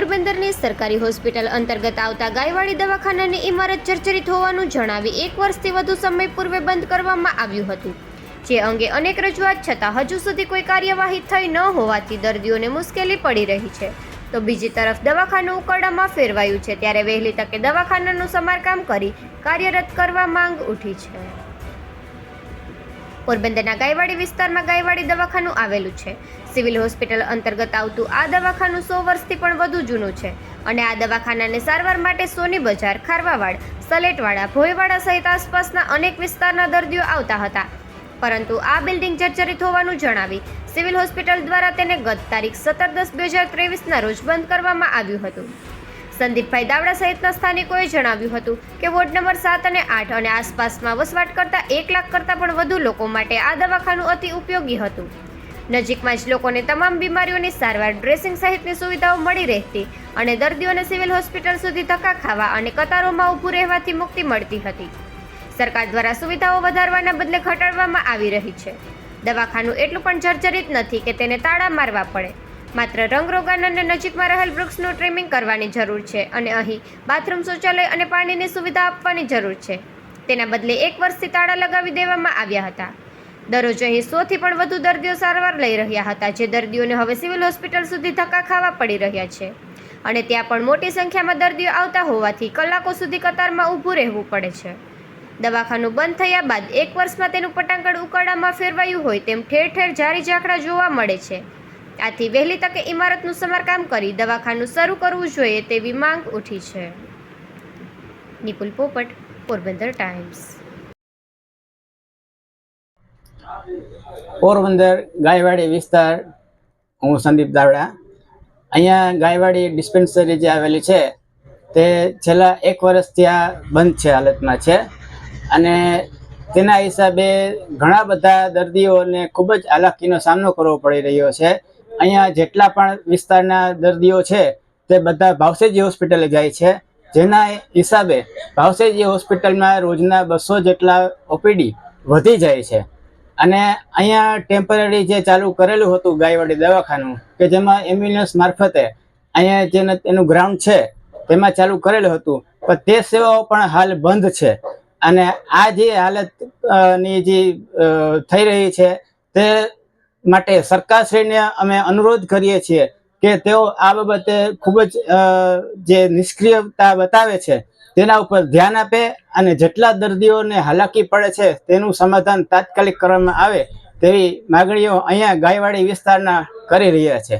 પોરબંદરની સરકારી હોસ્પિટલ અંતર્ગત આવતા ગાયવાડી દવાખાનાની ઇમારત જર્જરિત હોવાનું જણાવી એક વર્ષથી વધુ સમય પૂર્વે બંધ કરવામાં આવ્યું હતું. જે અંગે અનેક રજૂઆત છતાં હજુ સુધી કોઈ કાર્યવાહી થઈ ન હોવાથી દર્દીઓને મુશ્કેલી પડી રહી છે. તો બીજી તરફ દવાખાનું ઉકરડામાં ફેરવાયું છે, ત્યારે વહેલી તકે દવાખાનાનું સમારકામ કરી કાર્યરત કરવા માંગ ઉઠી છે. પોરબંદરના ગાયવાડી વિસ્તારમાં ગાયવાડી દવાખાનું આવેલું છે. સિવિલ હોસ્પિટલ અંતર્ગત આવતું આ દવાખાનું સો વર્ષથી પણ વધુ જૂનું છે અને આ દવાખાનાને સારવાર માટે સોની બજાર, ખારવાવાડ, સલેટવાડા, ભોયવાડા સહિત આસપાસના અનેક વિસ્તારના દર્દીઓ આવતા હતા. પરંતુ આ બિલ્ડિંગ જર્જરિત હોવાનું જણાવી સિવિલ હોસ્પિટલ દ્વારા તેને ગત તારીખ સત્તર દસ બે હજાર ત્રેવીસના રોજ બંધ કરવામાં આવ્યું હતું. સંદીપભાઈ દાવડા સહિતના સ્થાનિકોએ જણાવ્યું હતું કે વોર્ડ નંબર સાત અને આઠ અને આસપાસમાં વસવાટ કરતા એક લાખ કરતાં પણ વધુ લોકો માટે આ દવાખાનું અતિ ઉપયોગી હતું. નજીકમાં જ લોકોને તમામ બીમારીઓની સારવાર, ડ્રેસિંગ સહિતની સુવિધાઓ મળી રહેતી અને દર્દીઓને સિવિલ હોસ્પિટલ સુધી ધક્કા ખાવા અને કતારોમાં ઊભું રહેવાથી મુક્તિ મળતી હતી. સરકાર દ્વારા સુવિધાઓ વધારવાના બદલે ઘટાડવામાં આવી રહી છે. દવાખાનું એટલું પણ જર્જરિત નથી કે તેને તાળા મારવા પડે. માત્ર રંગરોગાન અને નજીકમાં રહેલ વૃક્ષનું ટ્રીમિંગ કરવાની જરૂર છે અને અહીં બાથરૂમ શૌચાલય અને પાણીની સુવિધા આપવાની જરૂર છે. તેના બદલે એક વર્ષથી તાળા લગાવી દેવામાં આવ્યા હતા. દરરોજ અહીં સોથી પણ વધુ દર્દીઓ સારવાર લઈ રહ્યા હતા, જે દર્દીઓને હવે સિવિલ હોસ્પિટલ સુધી ધક્કા ખાવા પડી રહ્યા છે. અને ત્યાં પણ મોટી સંખ્યામાં દર્દીઓ આવતા હોવાથી કલાકો સુધી કતારમાં ઊભું રહેવું પડે છે. દવાખાનું બંધ થયા બાદ એક વર્ષમાં તેનું પટાંગણ ઉકાળામાં ફેરવાયું હોય તેમ ઠેર ઠેર જારી ઝાકડા જોવા મળે છે. આથી વહેલી તકે ઇમારતનું સમારકામ કરી દવાખાનું શરૂ કરવું જોઈએ તેવી માંગ ઉઠી છે. નિપુલ પોપટ, પોરબંદર ટાઈમ્સ. પોરબંદર ગાયવાડી વિસ્તાર, હું સંદીપ દાવડા. અહીંયા ગાયવાડી ડિસ્પેન્સરી જે આવેલી છે, તે છેલ્લા એક વર્ષથી આ બંધ છે હાલતમાં છે. અને તેના હિસાબે ઘણા બધા દર્દીઓને ખૂબ જ હાલાકીનો સામનો કરવો પડી રહ્યો છે. અહીંયા જેટલા પણ વિસ્તારના દર્દીઓ છે, તે બધા ભાવસેજી હોસ્પિટલે જાય છે. જેના હિસાબે ભાવસેજી હોસ્પિટલમાં રોજના બસો જેટલા ઓપીડી વધી જાય છે. અને અહીંયા ટેમ્પરરી જે ચાલુ કરેલું હતું ગાયવાડી દવાખાનું, કે જેમાં એમ્બ્યુલન્સ મારફતે અહીંયા જેને એનું ગ્રાઉન્ડ છે, તેમાં ચાલુ કરેલું હતું, પણ તે સેવાઓ પણ હાલ બંધ છે. અને આ જે હાલતની જે થઈ રહી છે, તે માટે સરકારશ્રીને અમે અનુરોધ કરીએ છીએ કે તેઓ આ બાબતે ખૂબ જ જે નિષ્ક્રિયતા બતાવે છે, તેના ઉપર ધ્યાન આપે અને જેટલા દર્દીઓને હાલાકી પડે છે તેનું સમાધાન તાત્કાલિક કરવામાં આવે તેવી માગણીઓ અહીંયા ગાયવાડી વિસ્તારના કરી રહ્યા છે.